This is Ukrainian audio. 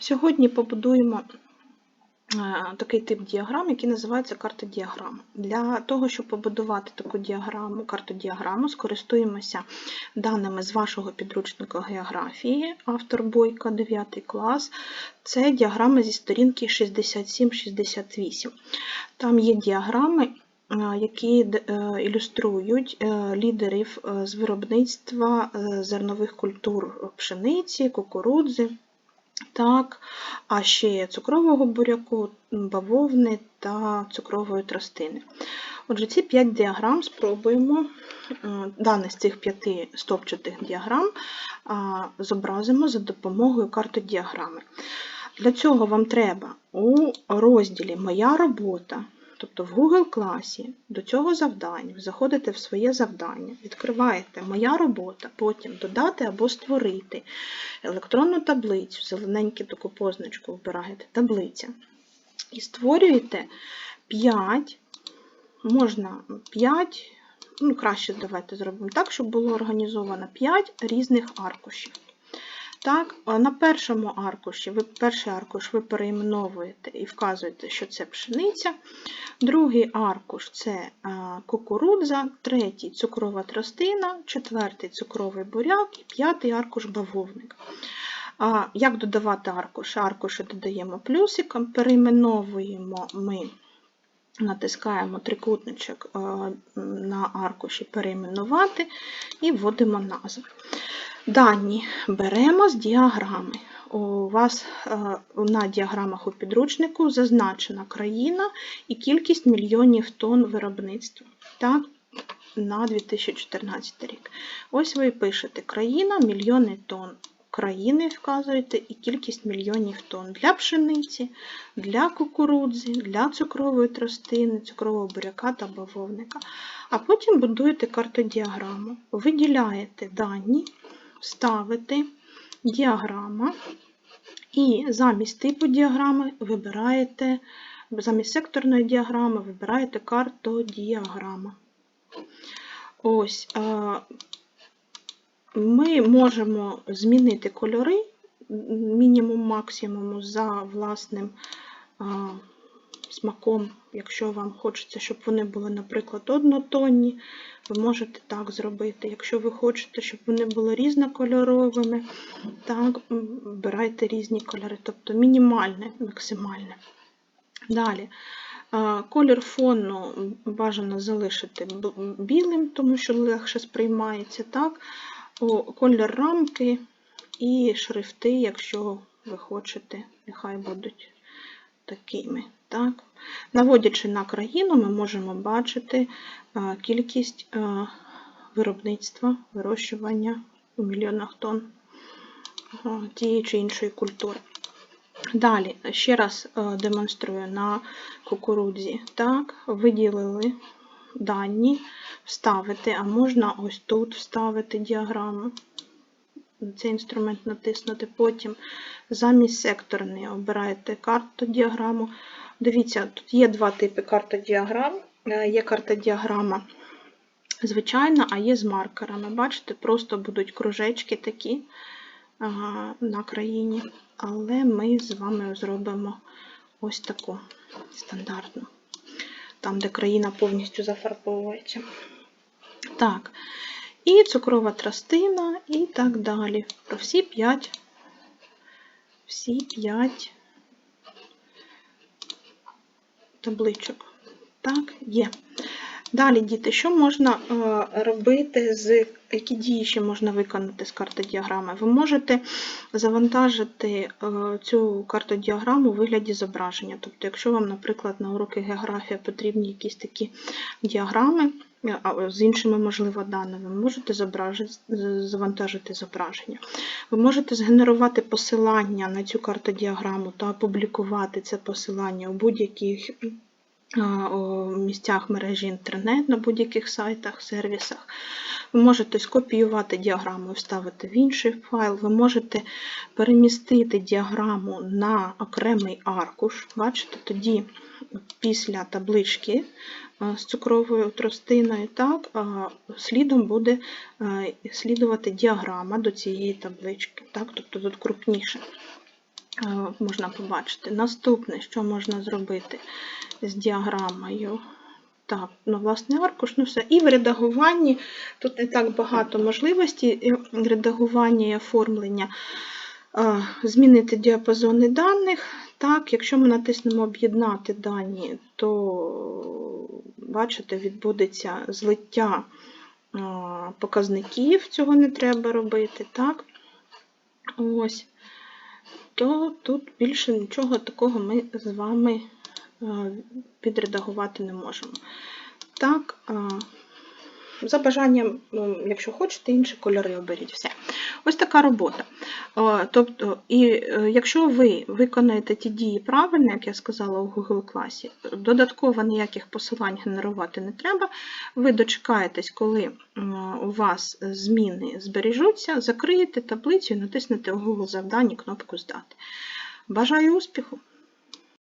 Сьогодні побудуємо е, такий тип діаграм, який називається карта діаграм. Для того, щоб побудувати таку діаграму, карту діаграму, скористуємося даними з вашого підручника географії, автор Бойка, 9 клас. Це діаграми зі сторінки 67-68. Там є діаграми. е, Які е, ілюструють лідерів з виробництва зернових культур пшениці, кукурудзи, так, а ще цукрового буряку, бавовни та цукрової тростини. Отже, ці 5 діаграм спробуємо, е, дані з цих 5 стовпчатих діаграм зобразимо за допомогою картодіаграми. Для цього вам треба у розділі Моя робота, тобто в Google класі, до цього завдання, ви заходите в своє завдання, відкриваєте Моя робота, потім додати або створити електронну таблицю, зелененьку таку позначку вбираєте, таблиця. І створюєте 5, можна 5, ну краще давайте зробимо так, щоб було організовано 5 різних аркушів. Так, на першому аркуші, ви перший аркуш ви перейменовуєте і вказуєте, що це пшениця. Другий аркуш це кукурудза, третій цукрова тростина, четвертий цукровий буряк і п'ятий аркуш бавовник. Як додавати аркуші? Аркуші додаємо плюсиком, перейменовуємо ми, натискаємо трикутничок е, на аркуші перейменувати і вводимо назву. Дані беремо з діаграми. У вас е, на діаграмах у підручнику зазначена країна і кількість мільйонів тонн виробництва так, на 2014 рік. Ось ви пишете країна, мільйони тонн. Країни вказуєте і кількість мільйонів тонн для пшениці, для кукурудзи, для цукрової тростини, цукрового буряка та бавовника. А потім будуєте картодіаграму, виділяєте дані, ставите діаграма, і замість типу діаграми вибираєте, замість секторної діаграми вибираєте картодіаграма. Ось, а, ми можемо змінити кольори мінімум максимуму за власним смаком, якщо вам хочеться, щоб вони були, наприклад, однотонні, ви можете так зробити. Якщо ви хочете, щоб вони були різнокольоровими, так, обирайте різні кольори, тобто мінімальне, максимальне. Далі. Колір фону бажано залишити білим, тому що легше сприймається. Так? Колір рамки і шрифти, якщо ви хочете, нехай будуть такими. Так? Наводячи на країну, ми можемо бачити а, кількість а, виробництва, вирощування у мільйонах тонн а, тієї чи іншої культури. Далі, ще раз е, демонструю на кукурудзі. Так, виділили дані, вставити, а можна ось тут вставити діаграму. Цей інструмент натиснути. Потім замість секторної обираєте картодіаграму. Дивіться, тут є два типи картодіаграм. Е, Є картодіаграма звичайна, а є з маркерами. Бачите, просто будуть кружечки такі на країні. Але ми з вами зробимо ось таку стандартну, там, де країна повністю зафарбовується. Так, і цукрова тростина, і так далі. Про всі п'ять, всі п'ять табличок. Так, є. Далі, діти, що можна е, робити з які дії ще можна виконати з картодіаграми? Ви можете завантажити е, цю картодіаграму у вигляді зображення. Тобто, якщо вам, наприклад, на уроки географія потрібні якісь такі діаграми а, з іншими, можливо, даними, ви можете завантажити зображення. Ви можете згенерувати посилання на цю картодіаграму та опублікувати це посилання у будь-яких місцях мережі інтернет на будь-яких сайтах, сервісах. Ви можете скопіювати діаграму і вставити в інший файл. Ви можете перемістити діаграму на окремий аркуш. Бачите, тоді після таблички з цукровою тростиною, так, а, слідом буде слідувати діаграма до цієї таблички. Так, тобто тут крупніше. е, можна побачити. Наступне, що можна зробити з діаграмою. Так, ну, власне, аркуш, ну все. І в редагуванні тут не так багато можливостей редагування і оформлення. Е, Змінити діапазони даних. Так, якщо ми натиснемо Об'єднати дані, то бачите, відбудеться злиття показників, цього не треба робити. Так? Ось. То тут більше нічого такого ми з вами підредагувати не можемо. Так, за бажанням, ну, якщо хочете, інші кольори оберіть. Все. Ось така робота. Е, Тобто, і е, якщо ви виконаєте ті дії правильно, як я сказала у Google класі, додатково ніяких посилань генерувати не треба. Ви дочекаєтесь, коли у вас зміни збережуться, закриєте таблицю і натиснете у Google завдання кнопку Здати. Бажаю успіху!